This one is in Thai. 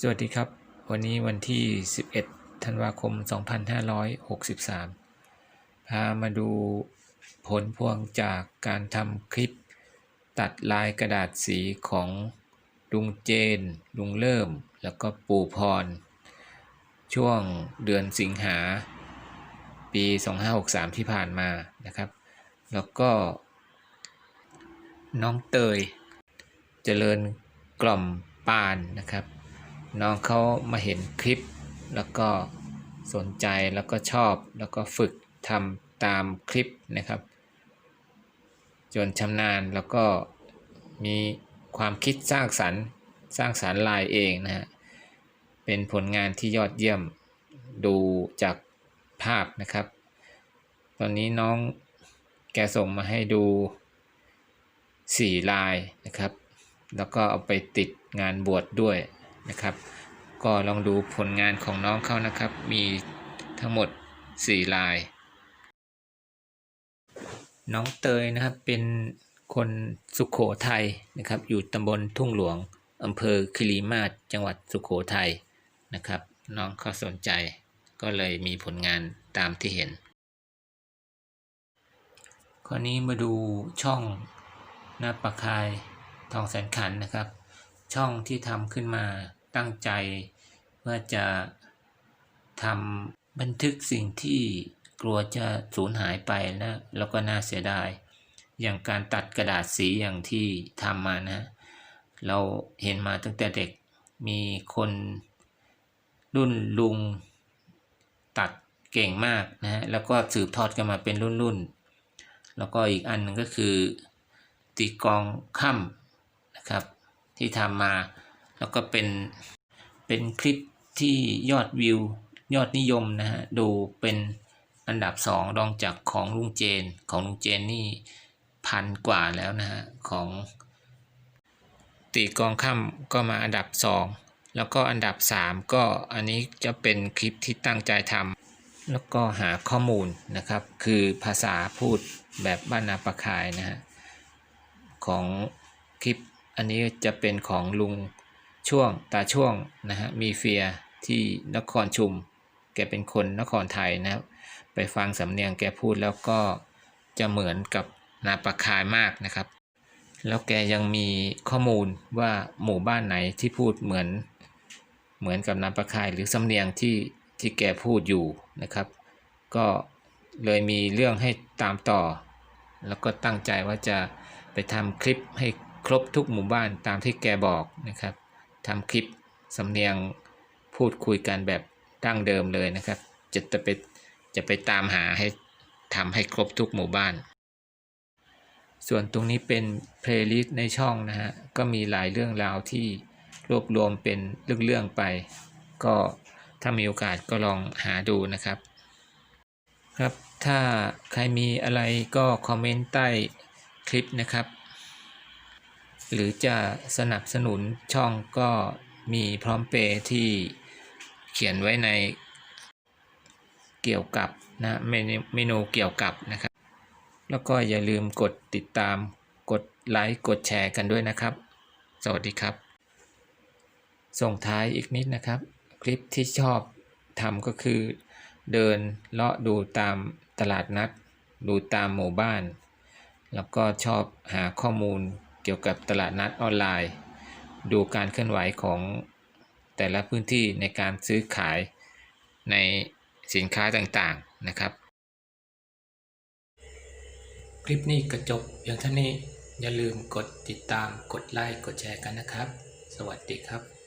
สวัสดีครับ วันนี้วันที่ 11 ธันวาคม 2563 พามาดูผลพวงจากการทำคลิป ตัดลายกระดาษสีของลุงเจน ลุงเริ่ม แล้วก็ปู่พร ช่วงเดือนสิงหา ปี 2563 ที่ผ่านมานะครับ แล้วก็ น้องเตย เจริญกล่อมปานนะครับ น้องเขามาเห็นคลิป แล้วก็สนใจแล้วก็ชอบ แล้วก็ฝึกทำตามคลิปนะครับ จนชำนาญแล้วก็มีความคิดสร้างสรรค์สร้างสรรค์ลายเองนะฮะเป็นผลงานที่ยอดเยี่ยมดูจากภาพนะครับ ตอนนี้น้องแกส่งมาให้ดูสี่ลายนะครับ แล้วก็เอาไปติดงานบวชดด้วย นะครับ ก็ลองดูผลงานของน้องเขานะครับ มีทั้งหมด 4 ลาย น้องเตยนะครับเป็นคนสุขโขทัยนะครับ อยู่ตำบลทุ่งหลวงอำเภอคิริมาศจังหวัดสุขโขทัยนะครับ น้องเขาสนใจ ก็เลยมีผลงานตามที่เห็นคราวนี้มาดูช่องหน้าปะคายทองแสนขันนะครับ ช่องที่ทำขึ้นมาตั้งใจเพื่อจะทำบันทึกสิ่งที่กลัวจะสูญหายไปนะแล้วก็น่าเสียดาย อย่างการตัดกระดาษสีอย่างที่ทำมานะ เราเห็นมาตั้งแต่เด็กมีคนรุ่นลุงตัดเก่งมากนะฮะแล้วก็สืบทอดกันมาเป็นรุ่นๆแล้วก็อีกอันหนึงก็คือตีกองค่ำนะครับ ที่ทำมา แล้วก็เป็นเป็นคลิปที่ยอดวิว ยอดนิยมนะฮะดูเป็นอันดับสองรองจากของลุงเจนของลุงเจนนี่พันกว่าแล้วนะฮะของตีกองค่ำก็มาอันดับสองแล้วก็อันดับสามก็อันนี้จะเป็นคลิปที่ตั้งใจทำแล้วก็หาข้อมูลนะครับ คือภาษาพูดแบบบ้านนาประคายนะฮะของคลิป อันนี้จะเป็นของลุงช่วงตาช่วงนะฮะมีเฟียที่นครชุม แกเป็นคนนครไทยนะครับไปฟังสำเนียงแกพูดแล้วก็จะเหมือนกับนาปะคายมากนะครับ แล้วแกยังมีข้อมูลว่าหมู่บ้านไหนที่พูดเหมือนเหมือนกับนาปะคายหรือสำเนียงที่ที่แกพูดอยู่นะครับ ก็เลยมีเรื่องให้ตามต่อ แล้วก็ตั้งใจว่าจะไปทำคลิปให้ ครบทุกหมู่บ้านตามที่แกบอกนะครับทำคลิปสำเนียงพูดคุยกันแบบดั้งเดิมเลยนะครับ จะจะไปจะไปตามหาให้ทำให้ครบทุกหมู่บ้าน ส่วนตรงนี้เป็นเพลย์ลิสต์ในช่องนะฮะ ก็มีหลายเรื่องราวที่รวบรวมเป็นเรื่องๆไป ก็ถ้ามีโอกาสก็ลองหาดูนะครับ ครับ ถ้าใครมีอะไรก็คอมเมนต์ใต้คลิปนะครับ หรือจะสนับสนุนช่องก็มีพร้อมเปย์ที่เขียนไว้ในเกี่ยวกับนะเมนูเมนูเกี่ยวกับนะครับ แล้วก็อย่าลืมกดติดตามกดไลค์กดแชร์กันด้วยนะครับ สวัสดีครับ ส่งท้ายอีกนิดนะครับ คลิปที่ชอบทำก็คือ เดินเลาะดูตามตลาดนัด ดูตามหมู่บ้าน แล้วก็ชอบหาข้อมูล เกี่ยวกับตลาดนัดออนไลน์ ดูการเคลื่อนไหวของแต่ละพื้นที่ในการซื้อขายในสินค้าต่างๆนะครับ คลิปนี้กระจบเพียงเท่านี้อย่าลืมกดติดตามกดไลค์กดแชร์กันนะครับ สวัสดีครับ